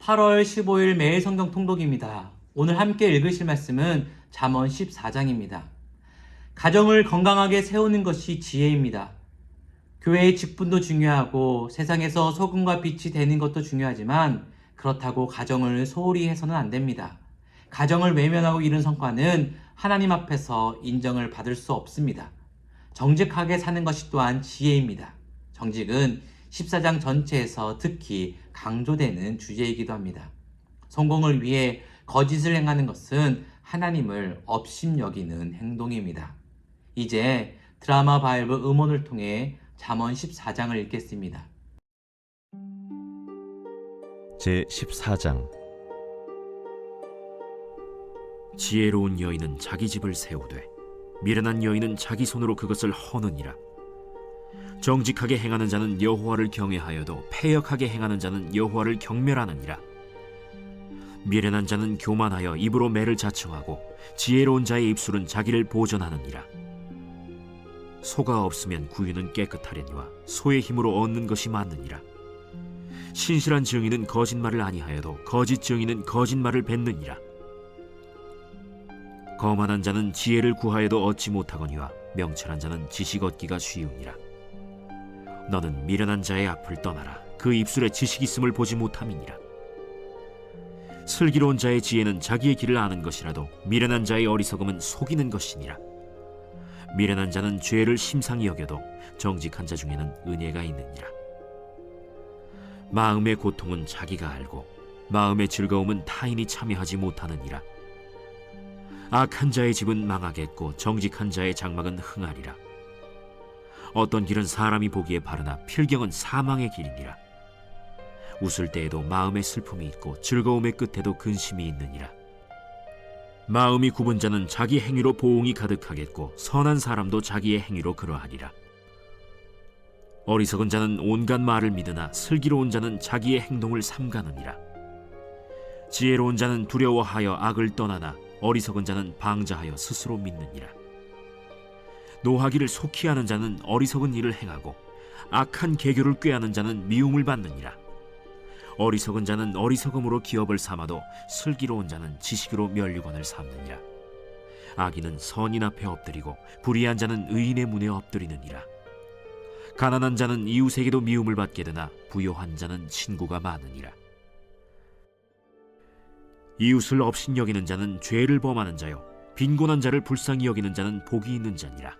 8월 15일 매일 성경 통독입니다. 오늘 함께 읽으실 말씀은 잠언 14장입니다. 가정을 건강하게 세우는 것이 지혜입니다. 교회의 직분도 중요하고 세상에서 소금과 빛이 되는 것도 중요하지만 그렇다고 가정을 소홀히 해서는 안 됩니다. 가정을 외면하고 이룬 성과는 하나님 앞에서 인정을 받을 수 없습니다. 정직하게 사는 것이 또한 지혜입니다. 정직은 14장 전체에서 특히 강조되는 주제이기도 합니다. 성공을 위해 거짓을 행하는 것은 하나님을 업심여기는 행동입니다. 이제 드라마 바이블 음원을 통해 잠언 14장을 읽겠습니다. 제 14장 지혜로운 여인은 자기 집을 세우되 미련한 여인은 자기 손으로 그것을 허느니라. 정직하게 행하는 자는 여호와를 경외하여도 패역하게 행하는 자는 여호와를 경멸하느니라. 미련한 자는 교만하여 입으로 매를 자청하고 지혜로운 자의 입술은 자기를 보전하느니라. 소가 없으면 구유는 깨끗하려니와 소의 힘으로 얻는 것이 많느니라. 신실한 증인은 거짓말을 아니하여도 거짓 증인은 거짓말을 뱉느니라. 거만한 자는 지혜를 구하여도 얻지 못하거니와 명철한 자는 지식 얻기가 쉬우니라. 너는 미련한 자의 앞을 떠나라. 그 입술에 지식 있음을 보지 못함이니라. 슬기로운 자의 지혜는 자기의 길을 아는 것이라도 미련한 자의 어리석음은 속이는 것이니라. 미련한 자는 죄를 심상히 여겨도 정직한 자 중에는 은혜가 있느니라. 마음의 고통은 자기가 알고 마음의 즐거움은 타인이 참여하지 못하느니라. 악한 자의 집은 망하겠고 정직한 자의 장막은 흥하리라. 어떤 길은 사람이 보기에 바르나 필경은 사망의 길이니라. 웃을 때에도 마음의 슬픔이 있고 즐거움의 끝에도 근심이 있느니라. 마음이 굽은 자는 자기 행위로 보응이 가득하겠고 선한 사람도 자기의 행위로 그러하리라. 어리석은 자는 온갖 말을 믿으나 슬기로운 자는 자기의 행동을 삼가느니라. 지혜로운 자는 두려워하여 악을 떠나나 어리석은 자는 방자하여 스스로 믿느니라. 노하기를 속히 하는 자는 어리석은 일을 행하고 악한 계교를 꾀하는 자는 미움을 받느니라. 어리석은 자는 어리석음으로 기업을 삼아도 슬기로운 자는 지식으로 면류관을 삼느니라. 악인은 선인 앞에 엎드리고 불의한 자는 의인의 문에 엎드리느니라. 가난한 자는 이웃에게도 미움을 받게 되나 부요한 자는 친구가 많으니라. 이웃을 업신 여기는 자는 죄를 범하는 자요 빈곤한 자를 불쌍히 여기는 자는 복이 있는 자니라.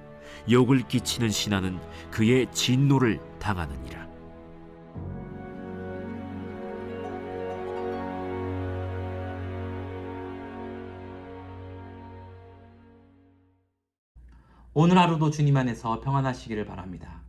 욕을 끼치는 신하는 그의 진노를 당하느니라. 오늘 하루도 주님 안에서 평안하시기를 바랍니다.